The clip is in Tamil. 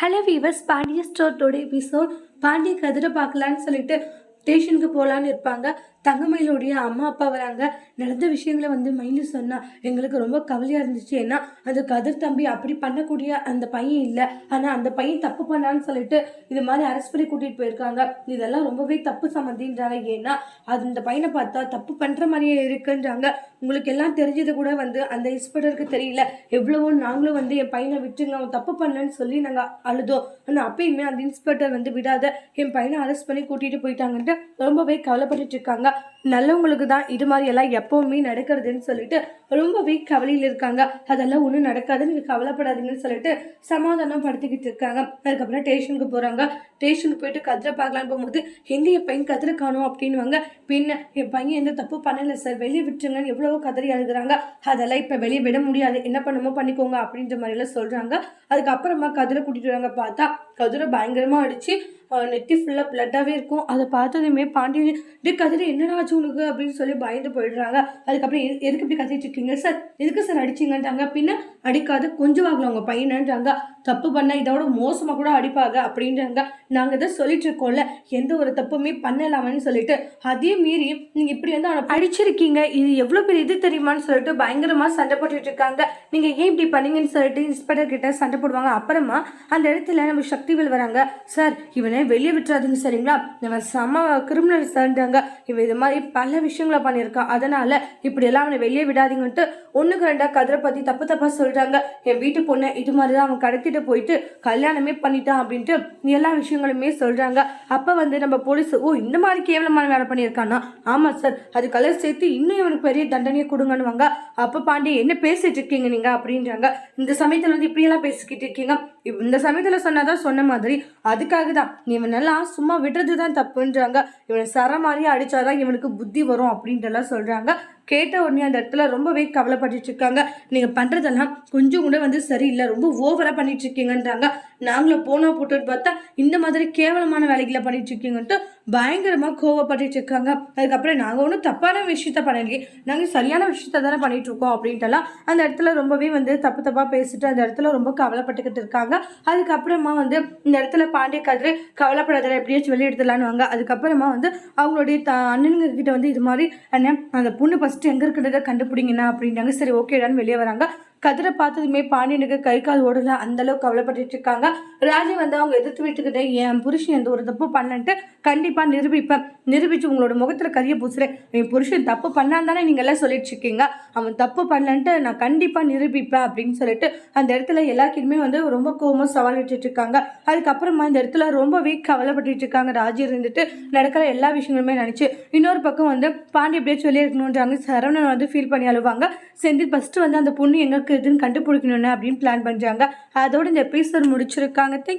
ஹலோ வீவர்ஸ் பாண்டிய ஸ்டோர்டோட எபிசோட் பாண்டிய கதிரை பார்க்கலான்னு சொல்லிட்டு ஸ்டேஷனுக்கு போகலான்னு இருப்பாங்க. தங்கமயிலுடைய அம்மா அப்பா வராங்க. நடந்த விஷயங்களை வந்து மயிலு சொன்னா எங்களுக்கு ரொம்ப கவலையாக இருந்துச்சு. ஏன்னா அந்த கதிர் தம்பி அப்படி பண்ணக்கூடிய அந்த பையன் இல்லை. ஆனால் அந்த பையன் தப்பு பண்ணான்னு சொல்லிட்டு இது மாதிரி அரெஸ்ட் பண்ணி கூட்டிகிட்டு போயிருக்காங்க. இதெல்லாம் ரொம்பவே தப்பு சம்மந்தின்றாங்க. ஏன்னா அது இந்த பையனை பார்த்தா தப்பு பண்ணுற மாதிரியே இருக்குன்றாங்க. உங்களுக்கு எல்லாம் தெரிஞ்சது கூட வந்து அந்த இன்ஸ்பெக்டருக்கு தெரியல. எவ்வளவோ நாங்களும் வந்து என் பையனை விட்டுங்க அவன் தப்பு பண்ணலன்னு சொல்லி நாங்கள் அழுதோம். ஆனால் அப்பயுமே அந்த இன்ஸ்பெக்டர் வந்து விடாத என் பையனை அரெஸ்ட் பண்ணி கூட்டிகிட்டு போயிட்டாங்கன்ட்டு ரொம்பவே கவலைப்பட்டு இருக்காங்க. நல்லவங்களுக்கு தான் இது மாதிரி எல்லாம் எப்பவுமே நடக்கிறதுன்னு சொல்லிட்டு ரொம்பவே கவலையில் இருக்காங்க. அதெல்லாம் ஒன்றும் நடக்காது நீங்கள் கவலைப்படாதீங்கன்னு சொல்லிட்டு சமாதானம் படுத்திக்கிட்டு இருக்காங்க. அதுக்கப்புறம் ஸ்டேஷனுக்கு போகிறாங்க ஸ்டேஷனுக்கு போயிட்டு கதிரை பார்க்கலான்னு போகும்போது எங்கே என் பையன் கதிரை காணும்? அப்படின்வாங்க பின்ன என் பையன் எந்த தப்பு பண்ணலை சார். வெளியே விட்டுருங்கன்னு எவ்வளவோ கதறி அழுகிறாங்க. அதெல்லாம் இப்போ வெளியே விட முடியாது. என்ன பண்ணுமோ பண்ணிக்கோங்க. அப்படின்ற மாதிரிலாம் சொல்கிறாங்க அதுக்கப்புறமா கதிரை கூட்டிகிட்டு வராங்க. பார்த்தா கதிரை பயங்கரமாக அடித்து நெத்தி ஃபுல்லாக ப்ளட்டாகவே இருக்கும். அதை பார்த்ததுமே பாண்டியன் டே கதிரி என்னடா ஆச்சு உனக்கு? அப்படின்னு சொல்லி பயந்து போயிடுறாங்க. அதுக்கப்புறம் எது- எதுக்கு இப்படி கத்திட்டு இருக்கீங்க சார் எதுக்கு சார் அடிச்சிங்கன்றாங்க? பின்ன அடிக்காது கொஞ்சம் வாங்கல உங்கள் பையனன்றாங்க. தப்பு பண்ணால் இதோட மோசமாக கூட அடிப்பாங்க அப்படின்றாங்க. நாங்கள் இதை சொல்லிட்டு இருக்கோம்ல எந்த ஒரு தப்புமே பண்ணலாமன்னு சொல்லிட்டு அதே மீறி நீங்கள் இப்படி வந்து அவனை அடிச்சிருக்கீங்க. இது எவ்வளோ பெரிய இது தெரியுமான்னு சொல்லிட்டு பயங்கரமாக சண்டை போட்டுட்டு இருக்காங்க. நீங்கள் ஏன் இப்படி பண்ணீங்கன்னு சொல்லிட்டு இன்ஸ்பெக்டர் கிட்ட சண்டை போடுவாங்க. அப்புறமா அந்த இடத்துல நம்ம சக்திவேல் வராங்க. சார் இவனை வெளியே விட்டுறாதுங்க சரிங்களா? இவன் செம கிரிமினல் சார்ந்தாங்க இவன் இது மாதிரி பல விஷயங்களை பண்ணியிருக்கான். அதனால இப்படியெல்லாம் அவனை வெளியே விடாதீங்கன்ட்டு ஒன்றுக்கு ரெண்டாக கதிரை பற்றி தப்பு தப்பாக சொல்கிறாங்க என் வீட்டு பொண்ணை இது மாதிரி தான் அவன் கடத்திட்டு போயிட்டு கல்யாணமே பண்ணிட்டான் அப்படின்ட்டு எல்லா விஷயங்களுமே சொல்கிறாங்க அப்போ வந்து நம்ம போலீஸ் ஓ இந்த மாதிரி கேவலமான வேலை பண்ணியிருக்கானா? ஆமாம் சார் அதுக்கெல்லாம் சேர்த்து இன்னும் இவனுக்கு பெரிய தண்டனையை கொடுங்கன்னுவாங்க. அப்போ பாண்டி என்ன பேசிட்டு இருக்கீங்க நீங்கள் அப்படின்றாங்க. இந்த சமயத்தில் வந்து இப்படியெல்லாம் பேசிக்கிட்டு இருக்கீங்க. இந்த சமயத்தில் சொன்னாதான் சொன்ன மாதிரி அதுக்காக தான் இவனெல்லாம் சும்மா விடுறது தான் தப்புன்றாங்க. இவனை சர மாதிரியே அடித்தாதான் இவனுக்கு புத்தி வரும் அப்படின்ட்டுலாம் சொல்கிறாங்க கேட்ட உடனே அந்த இடத்துல ரொம்பவே கவலைப்பட்டுட்டு இருக்காங்க. நீங்கள் பண்ணுறதெல்லாம் கொஞ்சம் கூட வந்து சரியில்லை. ரொம்ப ஓவராக பண்ணிட்டு இருக்கீங்கன்றாங்க. நாங்களும் போனால் போட்டுட்டு பார்த்தா இந்த மாதிரி கேவலமான வேலைகளை பண்ணிட்டு இருக்கீங்கன்ட்டு பயங்கரமாக கோவப்பட்டுட்டு இருக்காங்க. அதுக்கப்புறம் நாங்கள் ஒன்றும் தப்பான விஷயத்த பண்ணலையே. நாங்கள் சரியான விஷயத்த தானே பண்ணிட்டு இருக்கோம் அப்படின்ட்டுலாம் அந்த இடத்துல ரொம்பவே வந்து தப்பு தப்பாக பேசிட்டு அந்த இடத்துல ரொம்ப கவலைப்பட்டுக்கிட்டு இருக்காங்க. அதுக்கப்புறமா வந்து இந்த இடத்துல பாண்டிய கதிரை கவலைப்படாத எப்படியாச்சும் வெளியெடுத்துலான்னு வாங்க. அதுக்கப்புறமா வந்து அவங்களுடைய த அண்ணனுங்க கிட்ட வந்து இது மாதிரி அண்ணன் அந்த பொண்ணு ஃபஸ்ட்டு எங்கே இருக்குன்றதை கண்டுபிடிங்கண்ணா அப்படின்றாங்க சரி ஓகேடான்னு வெளியே வராங்க. கதிரை பார்த்ததுமே பாண்டியனுக்கு கை கால் ஓடல. அந்த அளவுக்கு கவலைப்பட்டுட்டு இருக்காங்க. ராஜி வந்து அவங்க எதிர்த்து வீட்டுக்கிட்ட என் புருஷன் எந்த ஒரு தப்பு பண்ணன்ட்டு கண்டிப்பாக நிரூபிப்பேன். நிரூபிச்சு உங்களோட முகத்தில் கரிய பூசுறேன். என் புருஷன் தப்பு பண்ணான் தானே நீங்கள் எல்லாம் சொல்லிட்டு இருக்கீங்க. அவன் தப்பு பண்ணலன்ட்டு நான் கண்டிப்பாக நிரூபிப்பேன் அப்படின்னு சொல்லிட்டு அந்த இடத்துல எல்லாருக்குமே வந்து ரொம்ப கோவமாக சவால் விட்டுட்டு இருக்காங்க. அதுக்கப்புறமா இந்த இடத்துல ரொம்பவே கவலைப்பட்டு இருக்காங்க. ராஜி இருந்துட்டு நடக்கிற எல்லா விஷயங்களுமே நினச்சி இன்னொரு பக்கம் வந்து பாண்டி எப்படியே சொல்லி இருக்கணுன்றாங்க சரவணன் வந்து ஃபீல் பண்ணி அழுவாங்க. செந்தில் ஃபஸ்ட்டு வந்து அந்த பொண்ணு எங்களுக்கு இருக்குதுன்னு கண்டுபிடிக்கணும்னு அப்படின்னு பிளான் பண்ணுறாங்க அதோட இந்த எபிசோட் முடிச்சிருக்காங்க. தேங்க்